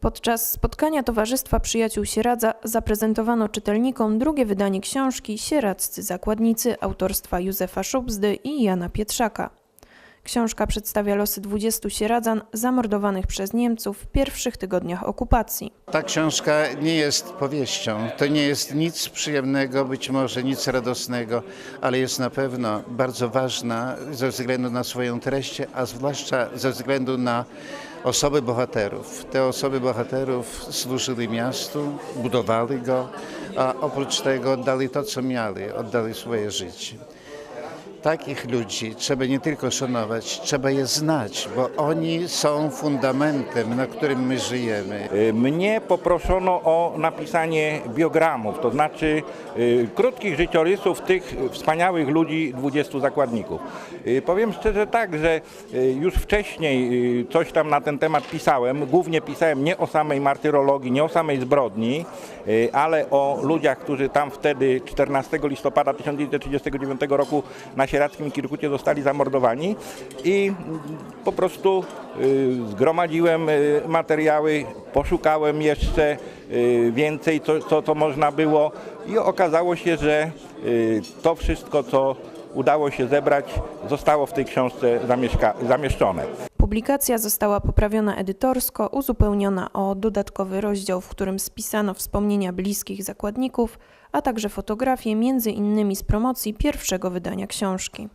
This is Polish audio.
Podczas spotkania Towarzystwa Przyjaciół Sieradza zaprezentowano czytelnikom drugie wydanie książki Sieradzcy Zakładnicy autorstwa Józefa Szubzdy i Jana Pietrzaka. Książka przedstawia losy 20 sieradzan zamordowanych przez Niemców w pierwszych tygodniach okupacji. Ta książka nie jest powieścią, to nie jest nic przyjemnego, być może nic radosnego, ale jest na pewno bardzo ważna ze względu na swoją treść, a zwłaszcza ze względu na osoby bohaterów. Te osoby bohaterów służyli miastu, budowali go, a oprócz tego dali to, co mieli, oddali swoje życie. Takich ludzi trzeba nie tylko szanować, trzeba je znać, bo oni są fundamentem, na którym my żyjemy. Y, Mnie poproszono o napisanie biogramów, to znaczy y, krótkich życiorysów tych wspaniałych ludzi, 20 zakładników. Y, Powiem szczerze tak, że już wcześniej coś tam na ten temat pisałem. Głównie pisałem nie o samej martyrologii, nie o samej zbrodni, ale o ludziach, którzy tam wtedy 14 listopada 1939 roku na sieradzkim Kirkucie zostali zamordowani i po prostu y, zgromadziłem y, materiały, poszukałem jeszcze y, więcej, co, co to można było i okazało się, że to wszystko, co udało się zebrać, zostało w tej książce zamieszczone. Publikacja została poprawiona edytorsko, uzupełniona o dodatkowy rozdział, w którym spisano wspomnienia bliskich zakładników, a także fotografie między innymi z promocji pierwszego wydania książki.